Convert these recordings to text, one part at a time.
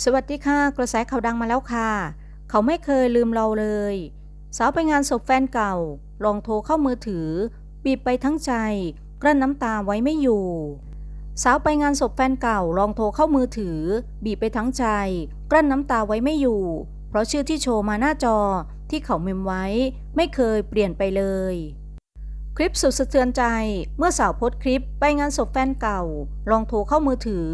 สวัสดีค่ะ กระแสข่าวดังมาแล้วค่ะ เขาไม่เคยลืมเราเลย สาวไปงานศพแฟนเก่า ลองโทรเข้ามือถือ บีบไปทั้งใจ กลั้นน้ำตาไว้ไม่อยู่ สาวไปงานศพแฟนเก่า ลองโทรเข้ามือถือ บีบไปทั้งใจ กลั้นน้ำตาไว้ไม่อยู่ เพราะชื่อที่โชว์มาหน้าจอที่เขาเมมไว้ ไม่เคยเปลี่ยนไปเลย คลิปสุดสะเทือนใจเมื่อสาวโพสคลิปไปงานศพแฟนเก่า ลองโทรเข้ามือถือ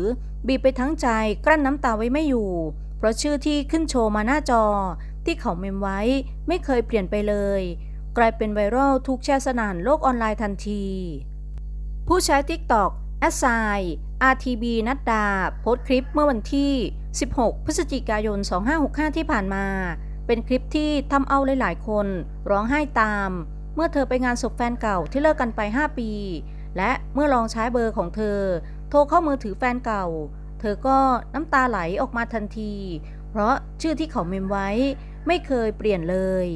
บีบไปทั้งใจกลั้นน้ำตาไว้ไม่อยู่ เพราะชื่อที่ขึ้นโชว์มาหน้าจอ ที่เขาเมมไว้ไม่เคยเปลี่ยนไปเลย กลายเป็นไวรัลทุกแชร์สนานโลกออนไลน์ทันที ผู้ใช้ TikTok แอสไซ RTB นัดดา โพสคลิปเมื่อวันที่ 16 พฤศจิกายน 2565 ที่ผ่านมา เป็นคลิปที่ทำเอาหลายๆ คน ร้องไห้ตาม มื่อเธอไปงานศพแฟนเก่าที่เลิกกันไป 5 ปี และเมื่อลองใช้เบอร์ของเธอ โทรเข้ามือถือแฟนเก่า เธอก็น้ำตาไหลออกมาทันที เพราะชื่อที่เขาเมมไว้ไม่เคยเปลี่ยนเลย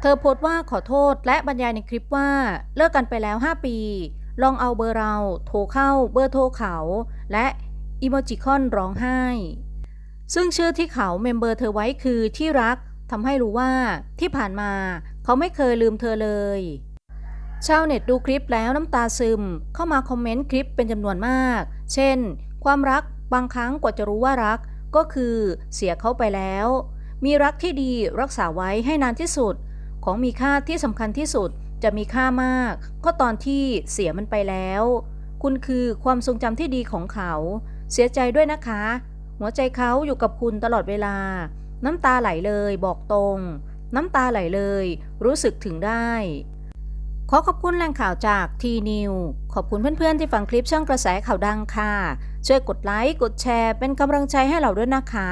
เธอโพสต์ว่าขอโทษและบรรยายในคลิปว่าเลิกกันไปแล้ว 5 ปี ลองเอาเบอร์เราโทรเข้าเบอร์โทรเขา และอีโมจิคอนร้องไห้ ซึ่งชื่อที่เขาเมมเบอร์เธอไว้คือที่รัก ทำให้รู้ว่าที่ผ่านมาเขาไม่เคยลืมเธอเลย ชาวเน็ตดูคลิปแล้วน้ำตาซึม เข้ามาคอมเมนต์คลิปเป็นจำนวนมาก เช่น ความรักบางครั้งกว่าจะรู้ว่ารัก ก็คือเสียเขาไปแล้ว มีรักที่ดีรักษาไว้ให้นานที่สุด ของมีค่าที่สำคัญที่สุดจะมีค่ามาก ก็ตอนที่เสียมันไปแล้ว คุณคือความทรงจำที่ดีของเขา เสียใจด้วยนะคะ หัวใจเขาอยู่กับคุณตลอดเวลา น้ำตาไหลเลยบอกตรง น้ำตาไหลเลย รู้สึกถึงได้ ขอขอบคุณแหล่งข่าวจากทีนิวขอบคุณเพื่อนๆที่ฟังคลิปช่องกระแสข่าวดังค่ะ ช่วยกดไลค์กดแชร์เป็นกำลังใจให้เราด้วยนะคะ